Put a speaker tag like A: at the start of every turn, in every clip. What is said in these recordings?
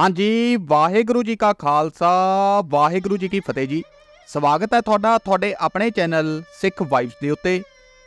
A: ਹਾਂਜੀ, ਵਾਹਿਗੁਰੂ ਜੀ ਕਾ ਖਾਲਸਾ, ਵਾਹਿਗੁਰੂ ਜੀ ਕੀ ਫਤਿਹ ਜੀ। ਸਵਾਗਤ ਹੈ ਤੁਹਾਡਾ ਤੁਹਾਡੇ ਆਪਣੇ ਚੈਨਲ ਸਿੱਖ ਵਾਈਬਸ ਦੇ ਉੱਤੇ।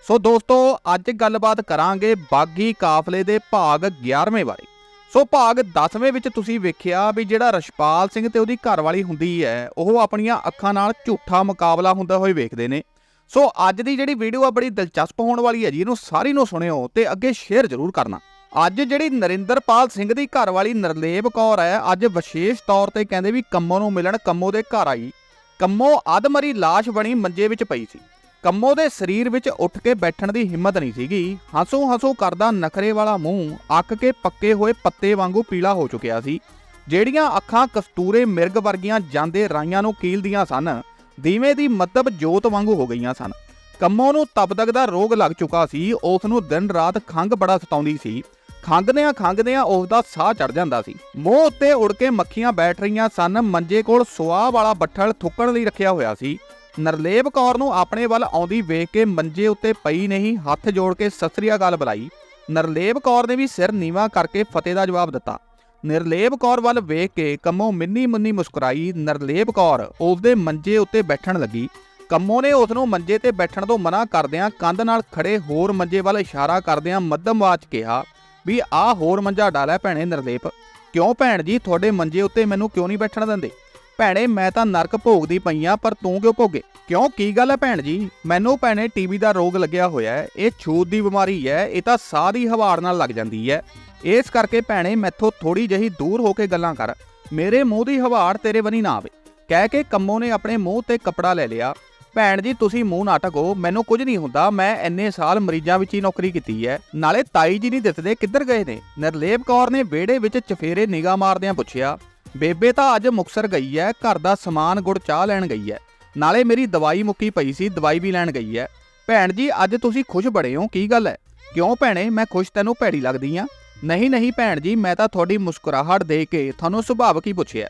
A: ਸੋ ਦੋਸਤੋ, ਅੱਜ ਗੱਲਬਾਤ ਕਰਾਂਗੇ ਬਾਗੀ ਕਾਫਲੇ ਦੇ ਭਾਗ 11ਵੇਂ ਬਾਰੇ। ਸੋ ਭਾਗ 10ਵੇਂ ਵਿੱਚ ਤੁਸੀਂ ਵੇਖਿਆ ਵੀ ਜਿਹੜਾ ਰਸ਼ਪਾਲ ਸਿੰਘ ਤੇ ਉਹਦੀ ਘਰਵਾਲੀ ਹੁੰਦੀ ਹੈ, ਉਹ ਆਪਣੀਆਂ ਅੱਖਾਂ ਨਾਲ ਝੂਠਾ ਮੁਕਾਬਲਾ ਹੁੰਦਾ ਹੋਏ ਵੇਖਦੇ ਨੇ। ਸੋ ਅੱਜ ਦੀ ਜਿਹੜੀ ਵੀਡੀਓ ਆ, ਬੜੀ ਦਿਲਚਸਪ ਹੋਣ ਵਾਲੀ ਹੈ ਜੀ, ਇਹਨੂੰ ਸਾਰੀ ਨੂੰ ਸੁਣਿਓ ਤੇ ਅੱਗੇ ਸ਼ੇਅਰ ਜ਼ਰੂਰ ਕਰਨਾ। ਅੱਜ ਜਿਹੜੀ ਨਰਿੰਦਰਪਾਲ ਸਿੰਘ ਦੀ ਘਰਵਾਲੀ ਨਰਲੇਬ ਕੌਰ ਹੈ, ਅੱਜ ਵਿਸ਼ੇਸ਼ ਤੌਰ ਤੇ ਕਹਿੰਦੇ ਵੀ ਕੰਮੋ ਨੂੰ ਮਿਲਣ, ਕੰਮੋ ਦੇ ਘਰ ਆਈ। ਕੰਮੋ ਅਧਮਰੀ ਲਾਸ਼ ਬਣੀ ਮੰਜੇ ਵਿੱਚ ਪਈ ਸੀ। ਕੰਮੋ ਦੇ ਸਰੀਰ ਵਿੱਚ ਉੱਠ ਕੇ ਬੈਠਣ ਦੀ ਹਿੰਮਤ ਨਹੀਂ ਸੀਗੀ। ਹੰਸੋ ਹੰਸੋ ਕਰਦਾ ਨਖਰੇ ਵਾਲਾ ਮੂੰਹ ਅੱਕ ਕੇ ਪੱਕੇ ਹੋਏ ਪੱਤੇ ਵਾਂਗੂ ਪੀਲਾ ਹੋ ਚੁੱਕਿਆ ਸੀ। ਜਿਹੜੀਆਂ ਅੱਖਾਂ ਕਸਤੂਰੇ ਮਿਰਗ ਵਰਗੀਆਂ ਜਾਂਦੇ ਰਾਈਆਂ ਨੂੰ ਕੀਲਦੀਆਂ ਸਨ ਦੀਵੇਂ ਦੀ ਮੱਧਬ ਜੋਤ ਵਾਂਗੂ ਹੋ ਗਈਆਂ ਸਨ। ਕੰਮੋ ਨੂੰ ਤਪਦਕ ਦਾ ਰੋਗ ਲੱਗ ਚੁੱਕਾ ਸੀ। ਉਸ ਨੂੰ ਦਿਨ ਰਾਤ ਖੰਘ ਬੜਾ ਸਤਾਉਂਦੀ ਸੀ। ਖੰਘਦਿਆਂ ਖੰਘਦਿਆਂ ਉਸ ਦਾ ਸਾਹ ਚੜ ਜਾਂਦਾ ਸੀ। ਮੂੰਹ ਉੱਤੇ ਉੜ ਕੇ ਮੱਖੀਆਂ ਬੈਠ ਰਹੀਆਂ ਸਨ, ਮੰਜੇ ਕੋਲ ਸੁਆਹ ਵਾਲਾ ਬੱਠਲ ਥੁੱਕਣ ਲਈ ਰੱਖਿਆ ਹੋਇਆ ਸੀ। ਨਰਲੇਬ ਕੌਰ ਨੂੰ ਆਪਣੇ ਵੱਲ ਆਉਂਦੀ ਵੇਖ ਕੇ ਮੰਜੇ ਉੱਤੇ ਪਈ ਨਹੀਂ ਹੱਥ ਜੋੜ ਕੇ ਸਸਰੀਆ ਗੱਲ ਬੁਲਾਈ। ਨਰਲੇਬ ਕੌਰ ਨੇ ਵੀ ਸਿਰ ਨੀਵਾ ਕਰਕੇ ਫਤਿਹ ਦਾ ਜਵਾਬ ਦਿੱਤਾ। ਨਿਰਲੇਬ ਕੌਰ ਵੱਲ ਵੇਖ ਕੇ ਕੰਮੋ ਮਿੰਨੀ ਮੁੰਨੀ ਮੁਸਕਰਾਈ ਨਰਲੇਬ ਕੌਰ ਉਸਦੇ ਮੰਜੇ ਉੱਤੇ ਬੈਠਣ ਲੱਗੀ। ਕੰਮੋ ਨੇ ਉਸ ਨੂੰ ਮੰਜੇ ਤੇ ਬੈਠਣ ਤੋਂ ਮਨਾ ਕਰਦਿਆਂ ਕੰਧ ਨਾਲ ਖੜੇ ਹੋਰ ਮੰਜੇ ਵੱਲ ਇਸ਼ਾਰਾ ਕਰਦਿਆਂ ਮੱਧਮ ਆਵਾਜ਼ 'ਚ ਕਿਹਾ ਵੀ ਆਹ ਹੋਰ ਮੰਜਾ ਡਾਲਿਆ ਭੈਣੇ ਨਰਲੇਪ। ਕਿਉਂ ਭੈਣ ਜੀ, ਤੁਹਾਡੇ ਮੰਜੇ ਉੱਤੇ ਮੈਨੂੰ ਕਿਉਂ ਨਹੀਂ ਬੈਠਣ ਦਿੰਦੇ? ਭੈਣੇ, ਮੈਂ ਤਾਂ ਨਰਕ ਭੋਗਦੀ ਪਈ ਆ, ਪਰ ਤੂੰ ਕਿਉਂ ਭੋਗੇ? ਕਿਉਂ? ਕੀ ਗੱਲ ਹੈ ਭੈਣ ਜੀ? ਮੈਨੂੰ ਭੈਣੇ ਟੀਬੀ ਦਾ ਰੋਗ ਲੱਗਿਆ ਹੋਇਆ ਹੈ, ਇਹ ਛੂਤ ਦੀ ਬਿਮਾਰੀ ਹੈ, ਇਹ ਤਾਂ ਸਾਹ ਦੀ ਹਵਾੜ ਨਾਲ ਲੱਗ ਜਾਂਦੀ ਹੈ। ਇਸ ਕਰਕੇ ਭੈਣੇ, ਮੈਥੋਂ ਥੋੜੀ ਜਹੀ ਦੂਰ ਹੋ ਕੇ ਗੱਲਾਂ ਕਰ। ਮੇਰੇ ਮੂੰਹ ਦੀ ਹਵਾੜ ਤੇਰੇ ਬਣੀ ਨਾ ਆਵੇ। ਕਹਿ ਕੇ ਕੰਮੋ ਨੇ ਆਪਣੇ ਮੂੰਹ ਤੇ ਕੱਪੜਾ ਲੈ ਲਿਆ। ਭੈਣ ਜੀ, ਤੁਸੀਂ ਮੂੰਹ ਨਾ ਢਕੋ, ਮੈਨੂੰ ਕੁਝ ਨਹੀਂ ਹੁੰਦਾ, ਮੈਂ ਇੰਨੇ ਸਾਲ ਮਰੀਜ਼ਾਂ ਵਿੱਚ ਹੀ ਨੌਕਰੀ ਕੀਤੀ ਹੈ। ਨਾਲੇ ਤਾਈ ਜੀ ਨਹੀਂ ਦਿਸਦੇ ਕਿੱਧਰ ਗਏ ਨੇ। ਨਰਲੇਬ ਕੌਰ ਨੇ ਵਿਹੜੇ ਵਿੱਚ ਚਫੇਰੇ ਨਿਗਾਹ ਮਾਰਦਿਆਂ ਪੁੱਛਿਆ, ਬੇਬੇ ਤਾਂ ਅੱਜ ਮੁਕਸਰ ਗਈ ਹੈ, ਘਰ ਦਾ ਸਮਾਨ ਗੁੜ ਚਾਹ ਲੈਣ ਗਈ ਹੈ। ਨਾਲੇ ਮੇਰੀ ਦਵਾਈ ਮੁੱਕੀ ਪਈ ਸੀ, ਦਵਾਈ ਵੀ ਲੈਣ ਗਈ ਹੈ। ਭੈਣ ਜੀ, ਅੱਜ ਤੁਸੀਂ ਖੁਸ਼ ਬੜੇ ਹੋ, ਕੀ ਗੱਲ ਹੈ? ਕਿਉਂ ਭੈਣੇ, ਮੈਂ ਖੁਸ਼ ਤੈਨੂੰ ਭੈੜੀ ਲੱਗਦੀ ਆ? ਨਹੀਂ ਨਹੀਂ ਭੈਣ ਜੀ, ਮੈਂ ਤਾਂ ਤੁਹਾਡੀ ਮੁਸਕਰਾਹਟ ਦੇ ਕੇ ਤੁਹਾਨੂੰ ਸੁਭਾਵਕ ਹੀ ਪੁੱਛਿਆ।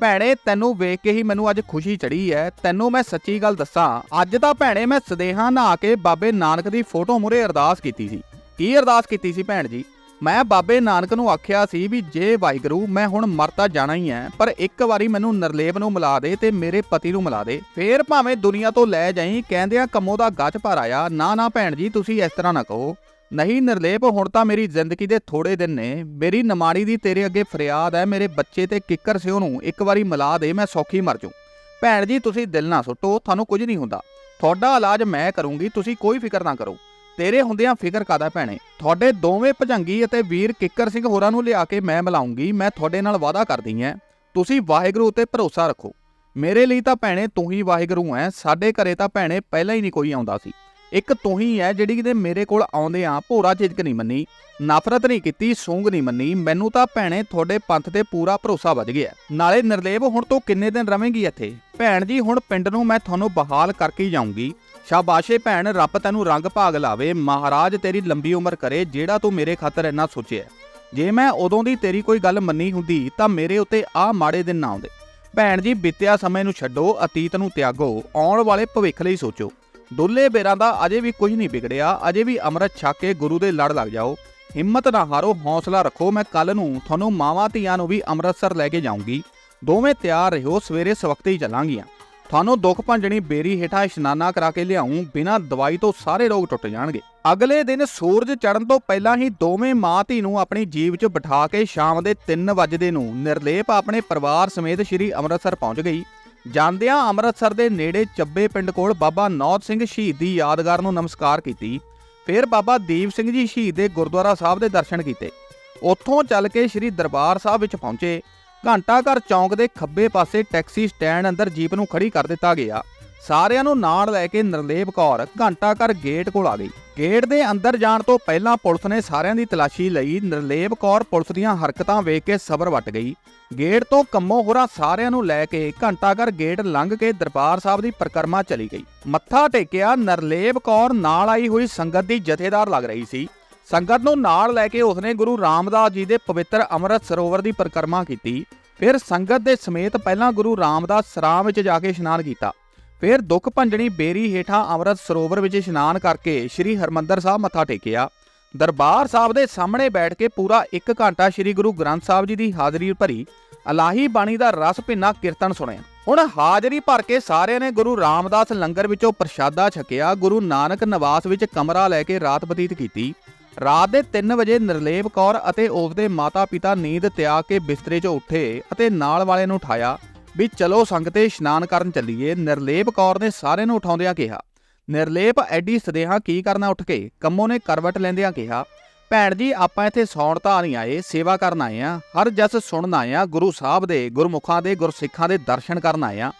A: ਭੈਣੇ, ਤੈਨੂੰ ਵੇਖ ਕੇ ਹੀ ਮੈਨੂੰ ਅੱਜ ਖੁਸ਼ੀ ਚੜੀ ਐ। ਤੈਨੂੰ ਮੈਂ ਸੱਚੀ ਗੱਲ ਦੱਸਾਂ, ਅੱਜ ਤਾਂ ਭੈਣੇ ਮੈਂ ਸਦੇਹਾ ਨਹਾ ਕੇ ਬਾਬੇ ਨਾਨਕ ਦੀ ਫੋਟੋ ਮੂਹਰੇ ਅਰਦਾਸ ਕੀਤੀ ਸੀ। ਕੀ ਅਰਦਾਸ ਕੀਤੀ ਸੀ ਭੈਣ ਜੀ? ਮੈਂ ਬਾਬੇ ਨਾਨਕ ਨੂੰ ਆਖਿਆ ਸੀ ਵੀ ਜੇ ਵਾਹਿਗੁਰੂ, ਮੈਂ ਹੁਣ ਮਰਤਾ ਜਾਣਾ ਹੀ ਐ, ਪਰ ਇੱਕ ਵਾਰੀ ਮੈਨੂੰ ਨਰਲੇਬ ਨੂੰ ਮਿਲਾ ਦੇ ਤੇ ਮੇਰੇ ਪਤੀ ਨੂੰ ਮਿਲਾ ਦੇ। ਫੇਰ ਭਾਵੇਂ ਦੁਨੀਆ ਤੋਂ ਲੈ ਜਾਈ, ਕਹਿੰਦਿਆਂ ਕੰਮੋ ਦਾ ਗੱਜ ਭਰ ਆਇਆ। ਨਾ ਨਾ ਭੈਣ ਜੀ, ਤੁਸੀਂ ਇਸ ਤਰ੍ਹਾਂ ਨਾ ਕਹੋ। ਨਹੀਂ ਨਿਰਲੇਪ, ਹੁਣ ਤਾਂ ਮੇਰੀ ਜ਼ਿੰਦਗੀ ਦੇ ਥੋੜੇ ਦਿਨ ਨੇ। ਮੇਰੀ ਨਮਾੜੀ ਦੀ ਤੇਰੇ ਅੱਗੇ ਫਰਿਆਦ ਹੈ, ਮੇਰੇ ਬੱਚੇ ਤੇ ਕਿੱਕਰ ਸਿਓ ਨੂੰ ਇੱਕ ਵਾਰੀ ਮਿਲਾ ਦੇ, ਮੈਂ ਸੌਖੀ ਮਰ ਜਾਊਂ। ਭੈਣ ਜੀ, ਤੁਸੀਂ ਦਿਲ ਨਾ ਸੁੱਟੋ, ਤੁਹਾਨੂੰ ਕੁਝ ਨਹੀਂ ਹੁੰਦਾ। ਤੁਹਾਡਾ ਇਲਾਜ ਮੈਂ ਕਰੂੰਗੀ, ਤੁਸੀਂ ਕੋਈ ਫਿਕਰ ਨਾ ਕਰੋ। ਤੇਰੇ ਹੁੰਦਿਆਂ ਫਿਕਰ ਕਾਦਾ ਭੈਣੇ? ਤੁਹਾਡੇ ਦੋਵੇਂ ਭਜੰਗੀ ਅਤੇ ਵੀਰ ਕਿੱਕਰ ਸਿੰਘ ਹੋਰਾਂ ਨੂੰ ਲਿਆ ਕੇ ਮੈਂ ਮਿਲਾਉਂਗੀ, ਮੈਂ ਤੁਹਾਡੇ ਨਾਲ ਵਾਅਦਾ ਕਰਦੀ ਐ। ਤੁਸੀਂ ਵਾਹਿਗੁਰੂ ਉੱਤੇ ਭਰੋਸਾ ਰੱਖੋ। ਮੇਰੇ ਲਈ ਤਾਂ ਭੈਣੇ, ਤੂੰ ਹੀ ਵਾਹਿਗੁਰੂ ਐ, ਸਾਡੇ ਘਰੇ ਤਾਂ ਭੈਣੇ ਪਹਿਲਾਂ ਹੀ ਨਹੀਂ ਕੋਈ ਆਉਂਦਾ ਸੀ। ਇੱਕ ਤੂੰ ਹੀ ਹੈ ਜਿਹੜੀ ਕਿਤੇ ਮੇਰੇ ਕੋਲ ਆਉਂਦੇ ਆ, ਭੋਰਾ ਝਿਜਕ ਨਹੀਂ ਮੰਨੀ, ਨਫ਼ਰਤ ਨਹੀਂ ਕੀਤੀ ਸੂੰਗ ਨਹੀਂ ਮੰਨੀ, ਮੈਨੂੰ ਤਾਂ ਭੈਣੇ ਤੁਹਾਡੇ ਪੰਥ ਤੇ ਪੂਰਾ ਭਰੋਸਾ ਵੱਜ ਗਿਆ। ਨਾਲੇ ਨਿਰਲੇਪ ਹੁਣ ਤੋਂ ਕਿੰਨੇ ਦਿਨ ਰਵੇਂਗੀ ਇੱਥੇ? ਭੈਣ ਜੀ, ਹੁਣ ਪਿੰਡ ਨੂੰ ਮੈਂ ਤੁਹਾਨੂੰ ਬਹਾਲ ਕਰਕੇ ਹੀ ਜਾਊਂਗੀ। ਸ਼ਾਬਾਸ਼ੇ ਭੈਣ, ਰੱਬ ਤੈਨੂੰ ਰੰਗ ਭਾਗ ਲਾਵੇ, ਮਹਾਰਾਜ ਤੇਰੀ ਲੰਬੀ ਉਮਰ ਕਰੇ, ਜਿਹੜਾ ਤੂੰ ਮੇਰੇ ਖਾਤਰ ਇੰਨਾ ਸੋਚਿਆ ਜੇ ਮੈਂ ਉਦੋਂ ਦੀ ਤੇਰੀ ਕੋਈ ਗੱਲ ਮੰਨੀ ਹੁੰਦੀ, ਤਾਂ ਮੇਰੇ ਉੱਤੇ ਆਹ ਮਾੜੇ ਦਿਨ ਨਾ ਆਉਂਦੇ। ਭੈਣ ਜੀ, ਬੀਤਿਆ ਸਮੇਂ ਨੂੰ ਛੱਡੋ, ਅਤੀਤ ਨੂੰ ਤਿਆਗੋ, ਆਉਣ ਵਾਲੇ ਭਵਿੱਖ ਲਈ ਸੋਚੋ। ਡੁੱਲੇ ਬੇਰਾਂ ਦਾ ਅਜੇ ਵੀ ਕੁਝ ਨਹੀਂ ਵਿਗੜਿਆ, ਅਜੇ ਵੀ ਅੰਮ੍ਰਿਤ ਛਕ ਕੇ ਗੁਰੂ ਦੇ ਲੜ ਲੱਗ ਜਾਓ। ਹਿੰਮਤ ਨਾ ਹਾਰੋ, ਹੌਸਲਾ ਰੱਖੋ, ਮੈਂ ਕੱਲ ਨੂੰ ਤੁਹਾਨੂੰ ਮਾਵਾਂ ਧੀਆਂ ਨੂੰ ਵੀ ਅੰਮ੍ਰਿਤਸਰ ਲੈ ਕੇ ਜਾਊਂਗੀ। ਦੋਵੇਂ ਤਿਆਰ ਰਹੋ, ਸਵੇਰੇ ਸਵਖਤੇ ਹੀ ਚੱਲਾਂਗੀਆਂ। ਤੁਹਾਨੂੰ ਦੁੱਖ ਭੰਜਣੀ ਬੇਰੀ ਹੇਠਾਂ ਇਸ਼ਨਾਨਾ ਕਰਾ ਕੇ ਲਿਆਉਂ ਬਿਨਾਂ ਦਵਾਈ ਤੋਂ ਸਾਰੇ ਰੋਗ ਟੁੱਟ ਜਾਣਗੇ। ਅਗਲੇ ਦਿਨ ਸੂਰਜ ਚੜ੍ਹਨ ਤੋਂ ਪਹਿਲਾਂ ਹੀ ਦੋਵੇਂ ਮਾਂ ਧੀ ਨੂੰ ਆਪਣੀ ਜੀਵ 'ਚ ਬਿਠਾ ਕੇ ਸ਼ਾਮ ਦੇ 3 ਵਜੇ ਨੂੰ ਨਿਰਲੇਪ ਆਪਣੇ ਪਰਿਵਾਰ ਸਮੇਤ ਸ੍ਰੀ ਅੰਮ੍ਰਿਤਸਰ ਪਹੁੰਚ ਗਈ। ਜਾਂਦਿਆਂ ਅੰਮ੍ਰਿਤਸਰ ਦੇ ਨੇੜੇ ਚੱਬੇ ਪਿੰਡ ਕੋਲ ਬਾਬਾ ਨੌਤ ਸਿੰਘ ਸ਼ਹੀਦ ਦੀ ਯਾਦਗਾਰ ਨੂੰ ਨਮਸਕਾਰ ਕੀਤੀ, ਫਿਰ ਬਾਬਾ ਦੀਪ ਸਿੰਘ ਜੀ ਸ਼ਹੀਦ ਦੇ ਗੁਰਦੁਆਰਾ ਸਾਹਿਬ ਦੇ ਦਰਸ਼ਨ ਕੀਤੇ। ਉੱਥੋਂ ਚੱਲ ਕੇ ਸ੍ਰੀ ਦਰਬਾਰ ਸਾਹਿਬ ਵਿੱਚ ਪਹੁੰਚੇ। ਘੰਟਾ ਘਰ ਚੌਂਕ ਦੇ ਖੱਬੇ ਪਾਸੇ ਟੈਕਸੀ ਸਟੈਂਡ ਅੰਦਰ ਜੀਪ ਨੂੰ ਖੜੀ ਕਰ ਦਿੱਤਾ ਗਿਆ। ਸਾਰਿਆਂ ਨੂੰ ਨਾਲ ਲੈ ਕੇ ਨਰਲੇਪ ਕੌਰ ਘੰਟਾ ਘਰ ਗੇਟ ਕੋਲ ਆ ਗਈ। ਗੇਟ ਦੇ ਅੰਦਰ ਜਾਣ ਤੋਂ ਪਹਿਲਾਂ ਪੁਲਿਸ ਨੇ ਸਾਰਿਆਂ ਦੀ ਤਲਾਸ਼ੀ ਲਈ ਨਰਲੇਪ ਕੌਰ ਪੁਲਿਸ ਦੀਆਂ ਹਰਕਤਾਂ ਵੇਖ ਕੇ ਸਬਰ ਵੱਟ ਗਈ। ਗੇਟ ਤੋਂ ਕੰਮੋ ਹੋਰਾਂ ਸਾਰਿਆਂ ਨੂੰ ਲੈ ਕੇ ਘੰਟਾ ਘਰ ਗੇਟ ਲੰਘ ਕੇ ਦਰਬਾਰ ਸਾਹਿਬ ਦੀ ਪਰਿਕਰਮਾ ਚਲੀ ਗਈ। ਮੱਥਾ ਟੇਕਿਆ ਨਰਲੇਪ ਕੌਰ ਨਾਲ ਆਈ ਹੋਈ ਸੰਗਤ ਦੀ ਜਥੇਦਾਰ ਲੱਗ ਰਹੀ ਸੀ। ਸੰਗਤ ਨੂੰ ਨਾਲ ਲੈ ਕੇ ਉਸਨੇ ਗੁਰੂ ਰਾਮਦਾਸ ਜੀ ਦੇ ਪਵਿੱਤਰ ਅੰਮ੍ਰਿਤ ਸਰੋਵਰ ਦੀ ਪਰਿਕਰਮਾ ਕੀਤੀ। ਫਿਰ ਸੰਗਤ ਦੇ ਸਮੇਤ ਪਹਿਲਾਂ ਗੁਰੂ ਰਾਮਦਾਸ ਸਰਾਮ ਵਿੱਚ ਜਾ ਕੇ ਇਸ਼ਨਾਨ ਕੀਤਾ। ਫਿਰ ਦੁੱਖ ਭੰਜਣੀ ਬੇਰੀ ਹੇਠਾਂ ਅੰਮ੍ਰਿਤ ਸਰੋਵਰ ਵਿੱਚ ਇਸ਼ਨਾਨ ਕਰਕੇ ਸ੍ਰੀ ਹਰਮੰਦਰ ਸਾਹਿਬ ਮੱਥਾ ਟੇਕਿਆ। ਦਰਬਾਰ ਸਾਹਿਬ ਦੇ ਸਾਹਮਣੇ ਬੈਠ ਕੇ ਪੂਰਾ 1 ਘੰਟਾ ਸ੍ਰੀ ਗੁਰੂ ਗ੍ਰੰਥ ਸਾਹਿਬ ਜੀ ਦੀ ਹਾਜ਼ਰੀ ਭਰੀ ਅਲਾਹੀ ਬਾਣੀ ਦਾ ਰਸ ਭਿੰਨਾ ਕੀਰਤਨ ਸੁਣਿਆ। ਹੁਣ ਹਾਜ਼ਰੀ ਭਰ ਕੇ ਸਾਰਿਆਂ ਨੇ ਗੁਰੂ ਰਾਮਦਾਸ ਲੰਗਰ ਵਿੱਚੋਂ ਪ੍ਰਸ਼ਾਦਾ ਛਕਿਆ, ਗੁਰੂ ਨਾਨਕ ਨਿਵਾਸ ਵਿੱਚ ਕਮਰਾ ਲੈ ਕੇ ਰਾਤ ਬਤੀਤ ਕੀਤੀ। ਰਾਤ ਦੇ 3 ਵਜੇ ਨਿਰਲੇਪ ਕੌਰ ਅਤੇ ਉਸਦੇ ਮਾਤਾ-ਪਿਤਾ ਨੀਂਦ ਤਿਆਗ ਕੇ ਬਿਸਤਰੇ 'ਚੋਂ ਉੱਠੇ ਅਤੇ ਨਾਲ ਵਾਲੇ ਨੂੰ ਉਠਾਇਆ। ਵੀ ਚਲੋ ਸੰਗਤੇ ਇਸ਼ਨਾਨ ਕਰਨ ਚੱਲੀਏ, ਨਿਰਲੇਪ ਕੌਰ ਨੇ ਸਾਰਿਆਂ ਨੂੰ ਉਠਾਉਂਦਿਆਂ ਕਿਹਾ, ਨਿਰਲੇਪ, ਐਡੀ ਸਦੇਹਾ ਕੀ ਕਰਨਾ ਉੱਠ ਕੇ? ਕੰਮੋ ਨੇ ਕਰਵਟ ਲੈਂਦਿਆਂ ਕਿਹਾ, ਭੈਣ ਜੀ, ਆਪਾਂ ਇੱਥੇ ਸੌਣ ਤਾਂ ਨਹੀਂ ਆਏ, ਸੇਵਾ ਕਰਨ ਆਏ ਆ, ਹਰ ਜਸ ਸੁਣਨ ਆਏ ਆ, ਗੁਰੂ ਸਾਹਿਬ ਦੇ, ਗੁਰਮੁਖਾਂ ਦੇ, ਗੁਰਸਿੱਖਾਂ ਦੇ ਦਰਸ਼ਨ ਕਰਨ ਆਏ ਆ।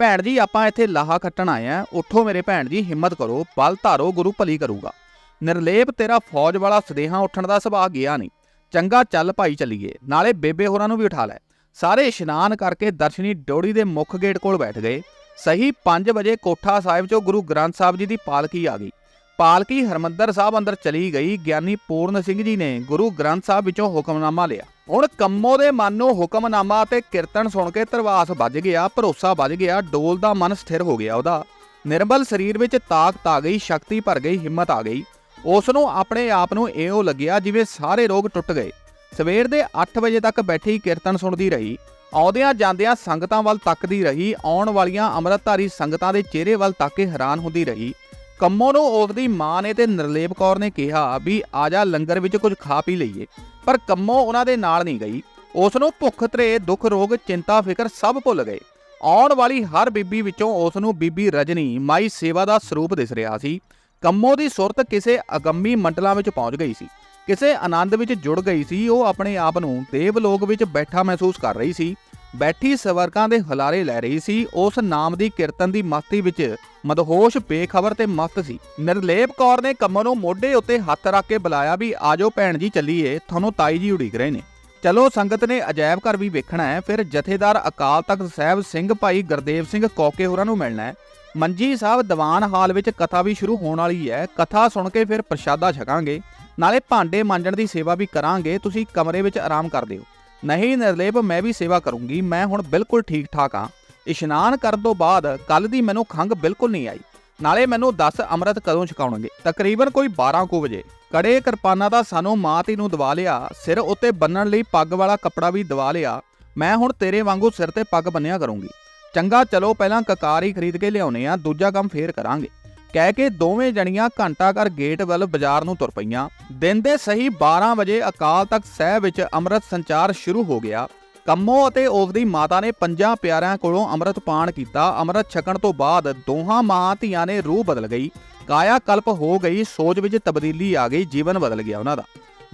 A: ਭੈਣ ਜੀ, ਆਪਾਂ ਇੱਥੇ ਲਾਹਾ ਕੱਟਣ ਆਏ ਆ, ਉੱਠੋ ਮੇਰੇ ਭੈਣ ਜੀ, ਹਿੰਮਤ ਕਰੋ, ਬਲ ਧਾਰੋ, ਗੁਰੂ ਭਲੀ ਕਰੂਗਾ। ਨਿਰਲੇਪ, ਤੇਰਾ ਫੌਜ ਵਾਲਾ ਸਦੇਹਾ ਉੱਠਣ ਦਾ ਸੁਭਾਅ ਗਿਆ ਨਹੀਂ, ਚੰਗਾ ਚੱਲ ਭਾਈ ਚੱਲੀਏ, ਨਾਲੇ ਬੇਬੇ ਹੋਰਾਂ ਨੂੰ ਵੀ ਉਠਾ ਲੈ। ਸਾਰੇ ਇਸ਼ਨਾਨ ਕਰਕੇ ਦਰਸ਼ਨੀ ਡੋੜੀ ਦੇ ਮੁੱਖ ਗੇਟ ਕੋਲ ਬੈਠ ਗਏ। ਸਹੀ 5 ਵਜੇ ਕੋਠਾ ਸਾਹਿਬ 'ਚੋਂ ਗੁਰੂ ਗ੍ਰੰਥ ਸਾਹਿਬ ਜੀ ਦੀ ਪਾਲਕੀ ਆ ਗਈ। ਪਾਲਕੀ ਹਰਮੰਦਰ ਸਾਹਿਬ ਅੰਦਰ ਚਲੀ ਗਈ ਗਿਆਨੀ ਪੂਰਨ ਸਿੰਘ ਜੀ ਨੇ ਗੁਰੂ ਗ੍ਰੰਥ ਸਾਹਿਬ ਵਿੱਚੋਂ ਹੁਕਮਨਾਮਾ ਲਿਆ। ਹੁਣ ਕੰਮੋ ਦੇ ਮਨ ਨੂੰ ਹੁਕਮਨਾਮਾ ਤੇ ਕੀਰਤਨ ਸੁਣ ਕੇ ਤਰਵਾਸ ਵੱਜ ਗਿਆ, ਭਰੋਸਾ ਵੱਜ ਗਿਆ, ਡੋਲ ਦਾ ਮਨ ਸਥਿਰ ਹੋ ਗਿਆ ਉਹਦਾ। ਨਿਰਬਲ ਸਰੀਰ ਵਿੱਚ ਤਾਕਤ ਆ ਗਈ, ਸ਼ਕਤੀ ਭਰ ਗਈ, ਹਿੰਮਤ ਆ ਗਈ। ਉਸ ਨੂੰ ਆਪਣੇ ਆਪ ਨੂੰ ਇਉਂ ਲੱਗਿਆ ਜਿਵੇਂ ਸਾਰੇ ਰੋਗ ਟੁੱਟ ਗਏ। ਸਵੇਰ ਦੇ 8 ਵਜੇ ਤੱਕ ਬੈਠੀ ਕੀਰਤਨ ਸੁਣਦੀ ਰਹੀ, ਆਉਂਦਿਆਂ ਜਾਂਦਿਆਂ ਸੰਗਤਾਂ ਵੱਲ ਤੱਕਦੀ ਰਹੀ, ਆਉਣ ਵਾਲੀਆਂ ਅੰਮ੍ਰਿਤਧਾਰੀ ਸੰਗਤਾਂ ਦੇ ਚਿਹਰੇ ਵੱਲ ਤੱਕ ਕੇ ਹੈਰਾਨ ਹੁੰਦੀ ਰਹੀ। ਕੰਮੋ ਨੂੰ ਉਸਦੀ ਮਾਂ ਨੇ ਤੇ ਨਿਰਲੇਪ ਕੌਰ ਨੇ ਕਿਹਾ ਵੀ ਆ ਜਾ ਲੰਗਰ ਵਿੱਚ ਕੁਝ ਖਾ ਪੀ ਲਈਏ, ਪਰ ਕੰਮੋ ਉਹਨਾਂ ਦੇ ਨਾਲ ਨਹੀਂ ਗਈ। ਉਸ ਨੂੰ ਭੁੱਖ ਤਰੇ ਦੁੱਖ ਰੋਗ, ਚਿੰਤਾ, ਫਿਕਰ ਸਭ ਭੁੱਲ ਗਏ। ਆਉਣ ਵਾਲੀ ਹਰ ਬੀਬੀ ਵਿੱਚੋਂ ਉਸ ਨੂੰ ਬੀਬੀ ਰਜਨੀ ਮਾਈ ਸੇਵਾ ਦਾ ਸਰੂਪ ਦਿਸ ਰਿਹਾ ਸੀ। ਕੰਮੋ ਦੀ ਸੁਰਤ ਕਿਸੇ ਅਗੰਮੀ ਮੰਡਲਾਂ ਵਿੱਚ ਪਹੁੰਚ ਗਈ ਸੀ। ਕਿਸੇ ਆਨੰਦ ਵਿੱਚ ਜੁੜ ਗਈ ਸੀ, ਉਹ ਆਪਣੇ ਆਪ ਨੂੰ ਦੇਵ ਲੋਕ ਵਿੱਚ ਬੈਠਾ ਮਹਿਸੂਸ ਕਰ ਰਹੀ ਸੀ। ਬੈਠੀ ਸਵਰਕਾਂ ਦੇ ਹਲਾਰੇ ਲੈ ਰਹੀ ਸੀ, ਉਸ ਨਾਮ ਦੀ ਕੀਰਤਨ ਦੀ ਮਸਤੀ ਵਿੱਚ ਮਦਹੋਸ਼ ਬੇਖਬਰ ਤੇ ਮਸਤ ਸੀ। ਨਿਰਲੇਪ ਕੌਰ ਨੇ ਕੰਮੋ ਨੂੰ ਮੋਢੇ ਉੱਤੇ ਹੱਥ ਰੱਖ ਕੇ ਬੁਲਾਇਆ ਵੀ, ਆਜੋ ਭੈਣ ਜੀ, ਚੱਲੀਏ, ਤੁਹਾਨੂੰ ਤਾਈ ਜੀ ਉਡੀਕ ਰਹੇ ਨੇ। ਚਲੋ, ਸੰਗਤ ਨੇ ਅਜਾਇਬ ਘਰ ਵੀ ਵੇਖਣਾ ਹੈ, ਫਿਰ ਜਥੇਦਾਰ ਅਕਾਲ ਤਖਤ ਸਾਹਿਬ ਸਿੰਘ ਭਾਈ ਗੁਰਦੇਵ ਸਿੰਘ ਕੌਕੇ ਹੋਰਾਂ ਨੂੰ ਮਿਲਣਾ ਹੈ। ਮੰਜੀ ਸਾਹਿਬ ਦੀਵਾਨ ਹਾਲ ਵਿੱਚ ਕਥਾ ਵੀ ਸ਼ੁਰੂ ਹੋਣ ਵਾਲੀ ਹੈ, ਕਥਾ ਸੁਣ ਕੇ ਫਿਰ ਪ੍ਰਸ਼ਾਦਾ ਛਕਾਂਗੇ। ਨਾਲੇ ਭਾਂਡੇ ਮਾਂਜਣ ਦੀ ਸੇਵਾ ਵੀ ਕਰਾਂਗੇ, ਤੁਸੀਂ ਕਮਰੇ ਵਿੱਚ ਆਰਾਮ ਕਰ ਦਿਓ। ਨਹੀਂ ਨਿਰਲੇਪ, ਮੈਂ ਵੀ ਸੇਵਾ ਕਰੂੰਗੀ, ਮੈਂ ਹੁਣ ਬਿਲਕੁਲ ਠੀਕ ਠਾਕ ਹਾਂ। ਇਸ਼ਨਾਨ ਕਰਨ ਤੋਂ ਬਾਅਦ ਕੱਲ ਦੀ ਮੈਨੂੰ ਖੰਗ ਬਿਲਕੁਲ ਨਹੀਂ ਆਈ। ਨਾਲੇ ਮੈਨੂੰ 10 ਅੰਮ੍ਰਿਤ ਕਦੋਂ ਛਕਾਉਣਗੇ? ਤਕਰੀਬਨ ਕੋਈ 12 ਕੁ ਵਜੇ। ਕੜੇ ਕਿਰਪਾਨਾਂ ਦਾ ਸਾਨੂੰ ਮਾਂ ਤੀ ਨੂੰ ਦਵਾ ਲਿਆ, ਸਿਰ ਉੱਤੇ ਬੰਨਣ ਲਈ ਪੱਗ ਵਾਲਾ ਕੱਪੜਾ ਵੀ ਦਵਾ ਲਿਆ। ਮੈਂ ਹੁਣ ਤੇਰੇ ਵਾਂਗੂ ਸਿਰ ਤੇ ਪੱਗ ਬੰਨਿਆ ਕਰੂੰਗੀ। ਚੰਗਾ, ਚਲੋ, ਪਹਿਲਾਂ ਕਕਾਰ ਹੀ ਖਰੀਦ ਕੇ ਲਿਆਉਨੇ ਆ ਦੂਜਾ ਕੰਮ ਫੇਰ ਕਰਾਂਗੇ। ਕਹਿ ਕੇ ਦੋਵੇਂ ਜਣੀਆਂ ਘੰਟਾ ਘਰ ਗੇਟ ਵੱਲ ਬਾਜ਼ਾਰ ਨੂੰ ਤੁਰ ਪਈਆਂ। ਦਿਨ ਦੇ ਸਹੀ 12 ਵਜੇ ਅਕਾਲ ਤਖਤ ਸਾਹਿਬ ਵਿੱਚ ਅੰਮ੍ਰਿਤ ਸੰਚਾਰ ਸ਼ੁਰੂ ਹੋ ਗਿਆ। ਕੰਮੋ ਅਤੇ ਉਸਦੀ ਮਾਤਾ ਨੇ ਪੰਜਾਂ ਪਿਆਰਿਆਂ ਕੋਲੋਂ ਅੰਮ੍ਰਿਤ ਪਾਣ ਕੀਤਾ। ਅੰਮ੍ਰਿਤ ਛਕਣ ਤੋਂ ਬਾਅਦ ਦੋਹਾਂ ਮਾਂ ਧੀਆਂ ਨੇ ਰੂਹ ਬਦਲ ਗਈ। ਕਾਇਆ ਕਲਪ ਹੋ ਗਈ, ਸੋਚ ਵਿੱਚ ਤਬਦੀਲੀ ਆ ਗਈ, ਜੀਵਨ ਬਦਲ ਗਿਆ ਉਹਨਾਂ ਦਾ।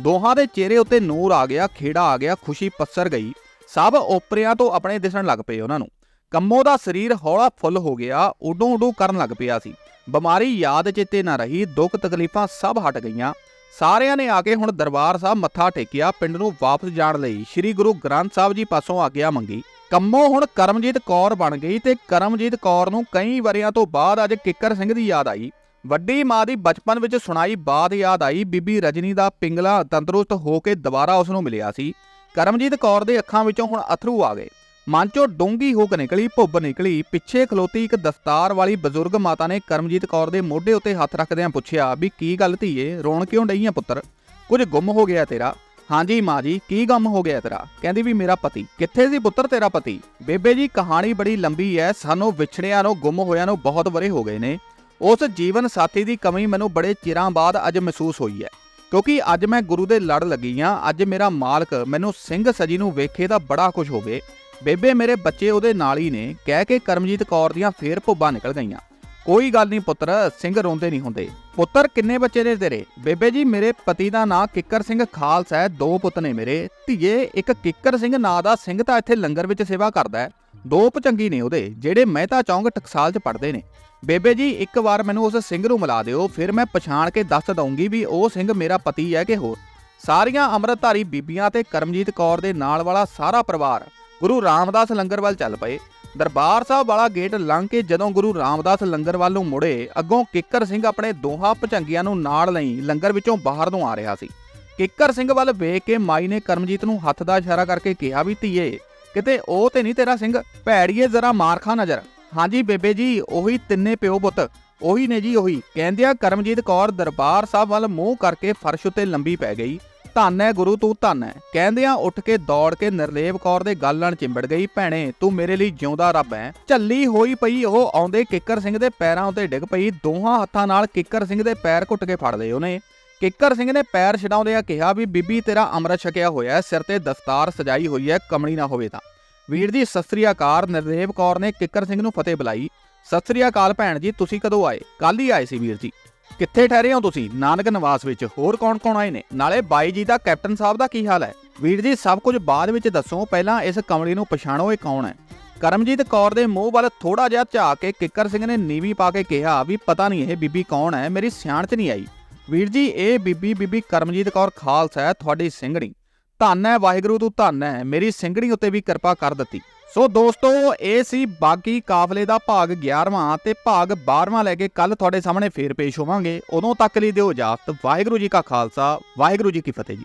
A: ਦੋਹਾਂ ਦੇ ਚਿਹਰੇ ਉੱਤੇ ਨੂਰ ਆ ਗਿਆ, ਖੇੜਾ ਆ ਗਿਆ, ਖੁਸ਼ੀ ਪਸਰ ਗਈ। ਸਭ ਓਪਰਿਆਂ ਤੋਂ ਆਪਣੇ ਦਿਸਣ ਲੱਗ ਪਏ ਉਹਨਾਂ ਨੂੰ। ਕੰਮੋ ਦਾ ਸਰੀਰ ਹੌਲਾ ਫੁੱਲ ਹੋ ਗਿਆ ਉਡੋਂ ਉਡੋਂ ਕਰਨ ਲੱਗ ਪਿਆ ਸੀ। ਬਿਮਾਰੀ ਯਾਦ ਚੇਤੇ ਨਾ ਰਹੀ, ਦੁੱਖ ਤਕਲੀਫਾਂ ਸਭ ਹਟ ਗਈਆਂ। ਸਾਰਿਆਂ ਨੇ ਆ ਕੇ ਹੁਣ ਦਰਬਾਰ ਸਾਹਿਬ ਮੱਥਾ ਟੇਕਿਆ, ਪਿੰਡ ਨੂੰ ਵਾਪਸ ਜਾਣ ਲਈ। ਸ੍ਰੀ ਗੁਰੂ ਗ੍ਰੰਥ ਸਾਹਿਬ ਜੀ ਪਾਸੋਂ ਆਗਿਆ ਮੰਗੀ। ਕੰਮੋ ਹੁਣ ਕਰਮਜੀਤ ਕੌਰ ਬਣ ਗਈ ਤੇ ਕਰਮਜੀਤ ਕੌਰ ਨੂੰ ਕਈ ਵਰਿਆਂ ਤੋਂ ਬਾਅਦ ਅੱਜ ਕਿੱਕਰ ਸਿੰਘ ਦੀ ਯਾਦ ਆਈ। ਵੱਡੀ ਮਾਂ ਦੀ ਬਚਪਨ ਵਿੱਚ ਸੁਣਾਈ ਬਾਤ ਯਾਦ ਆਈ, ਬੀਬੀ ਰਜਨੀ ਦਾ ਪਿੰਗਲਾ ਤੰਦਰੁਸਤ ਹੋ ਕੇ ਦੁਬਾਰਾ ਉਸ ਨੂੰ ਮਿਲਿਆ ਸੀ। ਕਰਮਜੀਤ ਕੌਰ ਦੇ ਅੱਖਾਂ ਵਿੱਚੋਂ ਹੁਣ ਅਥਰੂ ਆ ਗਏ। ਮਨ ਚੋਂ ਡੂੰਗੀ ਹੁੱਕ ਨਿਕਲੀ, ਭੁੱਬ ਨਿਕਲੀ, ਪਿੱਛੇ ਖਲੋਤੀ ਇੱਕ ਦਸਤਾਰ ਵਾਲੀ ਬਜ਼ੁਰਗ ਮਾਤਾ ਨੇ ਕਰਮਜੀਤ ਕੌਰ ਦੇ ਮੋਢੇ ਉੱਤੇ ਹੱਥ ਰੱਖਦਿਆਂ ਪੁੱਛਿਆ ਵੀ ਕੀ ਗੱਲ ਧੀਏ, ਰੋਣ ਕਿਉਂ ਡਈ ਪੁੱਤਰ? ਕੁਝ ਗੁੰਮ ਹੋ ਗਿਆ ਤੇਰਾ। ਹਾਂਜੀ ਮਾਂ ਜੀ, ਕੀ ਗਮ ਹੋ ਗਿਆ ਤੇਰਾ? ਕਹਿੰਦੀ ਵੀ ਮੇਰਾ ਪਤੀ। ਕਿੱਥੇ ਸੀ ਪੁੱਤਰ ਤੇਰਾ ਪਤੀ? ਬੇਬੇ ਜੀ, ਕਹਾਣੀ ਬੜੀ ਲੰਬੀ ਹੈ ਸਾਨੂੰ ਵਿਛੜਿਆਂ ਨੂੰ, ਗੁੰਮ ਹੋਇਆਂ ਨੂੰ ਬਹੁਤ ਵਰੇ ਹੋ ਗਏ ਨੇ। ਉਸ ਜੀਵਨ ਸਾਥੀ ਦੀ ਕਮੀ ਮੈਨੂੰ ਬੜੇ ਚਿਰਾਂ ਬਾਅਦ ਅੱਜ ਮਹਿਸੂਸ ਹੋਈ ਹੈ ਕਿਉਂਕਿ ਅੱਜ ਮੈਂ ਗੁਰੂ ਦੇ ਲੜ ਲੱਗੀ ਆ, ਅੱਜ ਮੇਰਾ ਮਾਲਕ ਮੈਨੂੰ ਸਿੰਘ ਸਜੀ ਨੂੰ ਵੇਖੇ ਤਾਂ ਬੜਾ ਖੁਸ਼ ਹੋਵੇ। ਬੇਬੇ, ਮੇਰੇ ਬੱਚੇ ਉਹਦੇ ਨਾਲ ਹੀ ਨੇ। ਕਹਿ ਕੇ ਕਰਮਜੀਤ ਕੌਰ ਦੀਆਂ ਫੇਰ ਭੁੱਬਾਂ ਨਿਕਲ ਗਈਆਂ। ਕੋਈ ਗੱਲ ਨਹੀਂ ਪੁੱਤਰ, ਸਿੰਘ ਰੋਂਦੇ ਨਹੀਂ ਹੁੰਦੇ। ਪੁੱਤਰ, ਕਿੰਨੇ ਬੱਚੇ ਨੇ ਤੇਰੇ? ਬੇਬੇ ਜੀ, ਮੇਰੇ ਪਤੀ ਦਾ ਨਾਂ ਕਿੱਕਰ ਸਿੰਘ ਖਾਲਸਾ ਹੈ। ਦੋ ਪੁੱਤ ਨੇ ਮੇਰੇ। ਧੀਏ, ਇੱਕ ਕਿੱਕਰ ਸਿੰਘ ਨਾਂ ਦਾ ਸਿੰਘ ਤਾਂ ਇੱਥੇ ਲੰਗਰ ਵਿੱਚ ਸੇਵਾ ਕਰਦਾ ਹੈ। ਦੋ ਪਚੰਗੀ ਨੇ ਉਹਦੇ, ਜਿਹੜੇ ਮਹਿਤਾ ਚੌਂਕ ਟਕਸਾਲ 'ਚ ਪੜਦੇ ਨੇ। ਬੇਬੇ ਜੀ, ਇੱਕ ਵਾਰ ਮੈਨੂੰ ਉਸ ਸਿੰਘ ਨੂੰ ਮਿਲਾ ਦਿਓ, ਫਿਰ ਮੈਂ ਪਛਾਣ ਕੇ ਦੱਸ ਦਊਂਗੀ ਵੀ ਉਹ ਸਿੰਘ ਮੇਰਾ ਪਤੀ ਹੈ ਕਿ ਹੋਰ। ਸਾਰੀਆਂ ਅੰਮ੍ਰਿਤਧਾਰੀ ਬੀਬੀਆਂ ਤੇ ਕਰਮਜੀਤ ਕੌਰ ਦੇ ਨਾਲ ਵਾਲਾ ਸਾਰਾ ਪਰਿਵਾਰ। ਗੁਰੂ ਰਾਮਦਾਸ ਲੰਗਰ ਵੱਲ ਚੱਲ ਪਏ। ਦਰਬਾਰ ਸਾਹਿਬ ਵਾਲਾ ਗੇਟ ਲੰਘ ਕੇ ਜਦੋਂ ਗੁਰੂ ਰਾਮਦਾਸ ਲੰਗਰ ਵੱਲ ਨੂੰ ਮੁੜੇ, ਅੱਗੋਂ ਕਿੱਕਰ ਸਿੰਘ ਆਪਣੇ ਦੋਹਾਂ ਭਚੰਗੀਆਂ ਨੂੰ ਨਾਲ ਲਈ ਲੰਗਰ ਵਿੱਚੋਂ ਬਾਹਰ ਨੂੰ ਆ ਰਿਹਾ ਸੀ। ਕਿੱਕਰ ਸਿੰਘ ਵੱਲ ਵੇਖ ਕੇ ਮਾਈ ਨੇ ਕਰਮਜੀਤ ਨੂੰ ਹੱਥ ਦਾ ਇਸ਼ਾਰਾ ਕਰਕੇ ਕਿਹਾ ਵੀ, ਧੀਏ, ਕਿਤੇ ਉਹ ਤੇ ਨਹੀਂ ਤੇਰਾ ਸਿੰਘ? ਭੈੜੀਏ ਜ਼ਰਾ ਮਾਰ ਖਾ ਨਜ਼ਰ। ਹਾਂਜੀ ਬੇਬੇ ਜੀ, ਉਹੀ ਤਿੰਨੇ ਪਿਓ ਪੁੱਤ, ਉਹੀ ਨੇ ਜੀ ਉਹੀ। ਕਹਿੰਦਿਆਂ ਕਰਮਜੀਤ ਕੌਰ ਦਰਬਾਰ ਸਾਹਿਬ ਵੱਲ ਮੂੰਹ ਕਰਕੇ ਫਰਸ਼ ਉੱਤੇ ਲੰਬੀ ਪੈ ਗਈ। ਧੰਨ ਹੈ ਗੁਰੂ, ਤੂੰ ਧੰਨ ਹੈ। ਕਹਿੰਦਿਆਂ ਉੱਠ ਕੇ ਦੌੜ ਕੇ ਨਿਰਲੇਪ ਕੌਰ ਦੇ ਗੱਲ ਨਾਲ ਚਿੰਬੜ ਗਈ, ਭੈਣੇ, ਤੂੰ ਮੇਰੇ ਲਈ ਜਿਉਂਦਾ ਰੱਬ ਹੈ। ਝੱਲੀ ਹੋਈ ਪਈ, ਉਹ ਆਉਂਦੇ ਕਿੱਕਰ ਸਿੰਘ ਦੇ ਪੈਰਾਂ ਉੱਤੇ ਡਿੱਗ ਪਈ, ਦੋਹਾਂ ਹੱਥਾਂ ਨਾਲ ਕਿੱਕਰ ਸਿੰਘ ਦੇ ਪੈਰ ਘੁੱਟ ਕੇ ਫੜ ਲਏ ਉਹਨੇ। ਕਿੱਕਰ ਸਿੰਘ ਨੇ ਪੈਰ ਛਡਾਉਂਦਿਆਂ ਕਿਹਾ ਵੀ, ਬੀਬੀ, ਤੇਰਾ ਅੰਮ੍ਰਿਤ ਛਕਿਆ ਹੋਇਆ ਸਿਰ ਤੇ ਦਸਤਾਰ ਸਜਾਈ ਹੋਈ ਹੈ, ਕਮਲੀ ਨਾ ਹੋਵੇ ਤਾਂ। ਵੀਰ ਜੀ, ਸਤਿ ਸ੍ਰੀ ਅਕਾਲ। ਨਿਰਦੇਵ ਕੌਰ ਨੇ ਕਿੱਕਰ ਸਿੰਘ ਨੂੰ ਫਤਿਹ ਬੁਲਾਈ। ਸਤਿ ਸ੍ਰੀ ਅਕਾਲ ਭੈਣ ਜੀ, ਤੁਸੀਂ ਕਦੋਂ ਆਏ? ਕੱਲ ਹੀ ਆਏ ਸੀ ਵੀਰ ਜੀ। ਕਿੱਥੇ ਠਹਿਰੇ ਹੋ ਤੁਸੀਂ? ਨਾਨਕ ਨਿਵਾਸ ਵਿੱਚ। ਹੋਰ ਕੌਣ-ਕੌਣ ਆਏ ਨੇ? ਨਾਲੇ ਬਾਈ ਜੀ ਦਾ ਕੈਪਟਨ ਸਾਹਿਬ ਦਾ ਕੀ ਹਾਲ ਹੈ? ਵੀਰ ਜੀ, ਸਭ ਕੁਝ ਬਾਅਦ ਵਿੱਚ ਦੱਸੋ। ਪਹਿਲਾਂ ਇਸ ਕਮਲੀ ਨੂੰ ਪਛਾਣੋ, ਇਹ ਕੌਣ ਹੈ? ਕਰਮਜੀਤ ਕੌਰ ਦੇ ਮੂੰਹ ਵੱਲ ਥੋੜਾ ਜਿਹਾ ਝਾਕ ਕੇ ਕਿੱਕਰ ਸਿੰਘ ਨੇ ਨੀਵੀਂ ਪਾ ਕੇ ਕਿਹਾ ਵੀ ਪਤਾ ਨਹੀਂ ਇਹ ਬੀਬੀ ਕੌਣ ਹੈ, ਮੇਰੀ ਸਿਆਣ 'ਚ ਨਹੀਂ ਆਈ। ਵੀਰ ਜੀ, ਇਹ ਬੀਬੀ ਬੀਬੀ ਕਰਮਜੀਤ ਕੌਰ ਖਾਲਸਾ ਹੈ, ਤੁਹਾਡੀ ਸਿੰਘਣੀ ਧੰਨ ਹੈ, ਵਾਹਿਗੁਰੂ ਤੂੰ ਧੰਨ ਹੈ, ਮੇਰੀ ਸਿੰਘਣੀ ਉੱਤੇ ਵੀ ਕਿਰਪਾ ਕਰ ਦਿੱਤੀ। ਸੋ ਦੋਸਤੋ, ਇਹ ਸੀ ਬਾਗੀ ਕਾਫਲੇ ਦਾ ਭਾਗ 11ਵਾਂ ਤੇ ਭਾਗ 12ਵਾਂ ਲੈ ਕੇ ਕੱਲ ਤੁਹਾਡੇ ਸਾਹਮਣੇ ਫੇਰ ਪੇਸ਼ ਹੋਵਾਂਗੇ। ਉਦੋਂ ਤੱਕ ਲਈ ਦਿਓ ਇਜਾਜ਼ਤ। ਵਾਹਿਗੁਰੂ ਜੀ ਕਾ ਖਾਲਸਾ, ਵਾਹਿਗੁਰੂ ਜੀ ਕੀ ਫਤਿਹ ਜੀ।